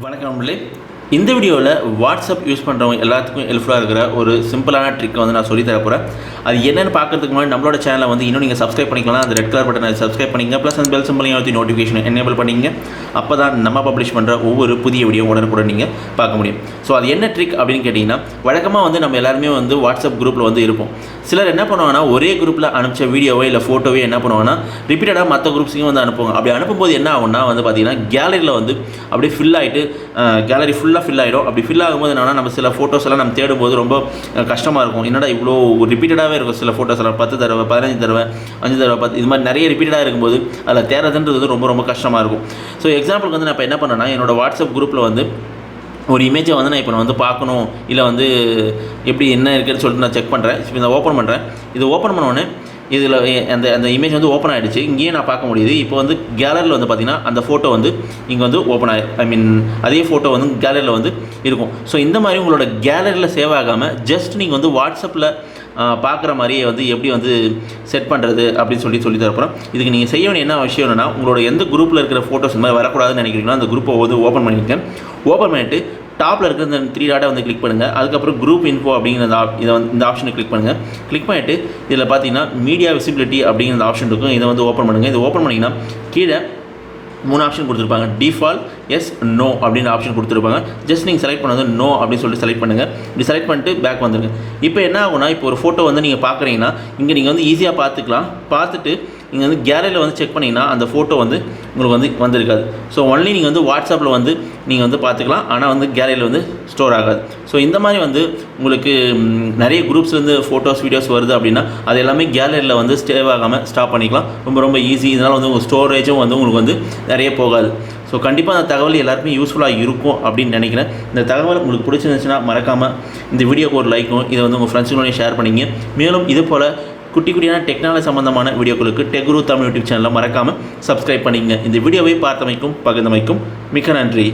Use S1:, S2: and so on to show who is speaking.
S1: வணக்கம் நம்மளே இந்த வீடியோவில் வாட்ஸ்அப் யூஸ் பண்ணுறவங்க எல்லாத்துக்கும் ஹெல்ப்ஃபுல்லாக இருக்கிற ஒரு சிம்பிளான ட்ரிக் வந்து நான் சொல்லி தர போகிறேன் அது என்னென்னு பார்க்கறதுக்கு முன்னாடி நம்மளோட சேனலை வந்து இன்னும் நீங்கள் சப்ஸ்கிரைப் பண்ணிக்கலாம் அந்த ரெட் கலர் பட்டனை சப்ஸ்கிரைப் பண்ணிங்க ப்ளஸ் அந்த பெல் சிம்பிளையும் அழுத்தி நோட்டிஃபிகேஷன் எனேபிள் பண்ணிங்க அப்போ தான் நம்ம பப்ளிஷ் பண்ணுற ஒவ்வொரு புதிய வீடியோ உடனுக்குடன் நீங்கள் பார்க்க முடியும். ஸோ அது என்ன ட்ரிக் அப்படின்னு கேட்டிங்கன்னா வழக்கமாக வந்து நம்ம எல்லாருமே வந்து வாட்ஸ்அப் குரூப்பில் வந்து இருப்போம். சிலர் என்ன பண்ணுவாங்கன்னா ஒரே குரூப்பில் அனுப்பிச்ச வீடியோவோ இல்லை ஃபோட்டோவோ என்ன பண்ணுவாங்கன்னா ரிப்பீட்டடாக மற்ற குரூப்ஸையும் வந்து அனுப்புவாங்க. அப்படி அனுப்பும்போது என்ன ஆகும்னா வந்து பார்த்தீங்கன்னா கேலரியில் வந்து அப்படியே ஃபில் ஆகிட்டு கேலரி ஃபுல்லாக ஃபில் ஆகிடும் அப்படி ஃபில் ஆகும்போது என்னன்னா நம்ம சில ஃபோட்டோஸ் எல்லாம் நம்ம தேடும்போது ரொம்ப கஷ்டமாக இருக்கும். என்னடா இவ்வளோ ரிப்பீட்டடாகவே இருக்கும் சில ஃபோட்டோஸ் எல்லாம். பத்து தடவை பதினஞ்சு தடவை அஞ்சு தடவை பத்து இது மாதிரி நிறைய ரிப்பீட்டடாக இருக்கும்போது அதில் தேடுறதுன்றது வந்து ரொம்ப ரொம்ப கஷ்டமாக இருக்கும். ஸோ எக்ஸாம்பிளுக்கு வந்து நான் இப்போ என்ன பண்ணேன்னா என்னோட வாட்ஸ்அப் குரூப்பில் வந்து ஒரு இமேஜை வந்து நான் இப்போ நான் வந்து பார்க்கணும். இல்லை வந்து எப்படி என்ன இருக்குன்னு சொல்லிட்டு நான் செக் பண்ணுறேன் இப்போ இதை ஓப்பன் பண்ணுறேன் இது ஓப்பன் பண்ணோடனே இதில் அந்த அந்த இமேஜ் வந்து ஓப்பன் ஆகிடுச்சு இங்கேயே நான் பார்க்க முடியுது. இப்போ வந்து கேலரியில் வந்து பார்த்தீங்கன்னா அந்த ஃபோட்டோ வந்து இங்கே வந்து ஓப்பன் ஆகி ஐ மீன் அதே ஃபோட்டோ வந்து கேலரியில் வந்து இருக்கும். ஸோ இந்த மாதிரி உங்களோட கேலரியில் சேவ் ஆகாமல் ஜஸ்ட் நீங்கள் வந்து வாட்ஸ்அப்பில் பார்க்குற மாதிரியே வந்து எப்படி வந்து செட் பண்ணுறது அப்படின்னு சொல்லி சொல்லி தரப்போகிறோம் இதுக்கு நீங்கள் செய்ய வேண்டிய என்ன விஷயம் என்னென்னா உங்களோட எந்த குரூப்பில் இருக்கிற ஃபோட்டோஸ் இந்த மாதிரி வரக்கூடாதுன்னு நினைக்கிறீங்களோ அந்த குரூப்பை வந்து ஓப்பன் பண்ணியிருக்கேன் ஓப்பன் பண்ணிவிட்டு டாப்பில் இருக்கிற இந்த த்ரீ டாட்டை வந்து கிளிக் பண்ணுங்கள் அதுக்கப்புறம் குரூப் இன்ஃபோ அப்படிங்கிற இந்த இதை வந்து இந்த ஆப்ஷனை கிளிக் பண்ணுங்கள் கிளிக் பண்ணிவிட்டு இதில் பார்த்தீங்கன்னா மீடியா விசிபிலிட்டி அப்படிங்கிற ஆப்ஷன் இருக்கும். இதை வந்து ஓப்பன் பண்ணுங்கள் இதை ஓப்பன் பண்ணிங்கன்னா கீழே மூணு ஆப்ஷன் கொடுத்துருப்பாங்க. டிஃபால்ட் எஸ் நோ அப்படின்ற ஆப்ஷன் கொடுத்துருப்பாங்க. ஜஸ்ட் நீங்கள் செலக்ட் பண்ணது நோ அப்படின்னு சொல்லிட்டு செலக்ட் பண்ணுங்கள் இப்படி செலக்ட் பண்ணிட்டு பேக் வந்துருங்க. இப்போ என்ன ஆகும்னா இப்போ ஒரு ஃபோட்டோ வந்து நீங்கள் பார்க்குறீங்கன்னா இங்கே நீங்கள் வந்து ஈஸியாக பார்த்துக்கலாம். பார்த்துட்டு நீங்கள் வந்து கேலரியில் வந்து செக் பண்ணிங்கன்னா அந்த ஃபோட்டோ வந்து உங்களுக்கு வந்து வந்திருக்காது. ஸோ ஒன்லி நீங்கள் வந்து வாட்ஸ்அப்பில் வந்து நீங்கள் வந்து பார்த்துக்கலாம். ஆனால் வந்து கேலரியில் வந்து ஸ்டோர் ஆகாது. ஸோ இந்த மாதிரி வந்து உங்களுக்கு நிறைய குரூப்ஸ்லேருந்து ஃபோட்டோஸ் வீடியோஸ் வருது அப்படின்னா அது எல்லாமே கேலரியில் வந்து ஸ்டேவ் ஆகாமல் ஸ்டாப் பண்ணிக்கலாம். ரொம்ப ரொம்ப ஈஸி இதனால் வந்து உங்கள் ஸ்டோரேஜும் வந்து உங்களுக்கு வந்து நிறைய போகாது. ஸோ கண்டிப்பாக அந்த தகவல் எல்லாருக்குமே யூஸ்ஃபுல்லாக இருக்கும் அப்படின்னு நினைக்கிறேன். இந்த தகவல் உங்களுக்கு பிடிச்சிருந்துச்சுன்னா மறக்காமல் இந்த வீடியோக்கு ஒரு லைக்கும் இதை வந்து உங்கள் ஃப்ரெண்ட்ஸுங்களோடய ஷேர் பண்ணிங்க மேலும் இது போல் குட்டி குட்டியான டெக்னாலஜி சம்பந்தமான வீடியோக்களுக்கு டெக்ரூ தமிழ் யூடியூப் சேனலை மறக்காமல் சப்ஸ்கிரைப் பண்ணிங்க இந்த வீடியோவை பார்த்தமைக்கும் பகிர்ந்தமைக்கும் மிக்க நன்றி.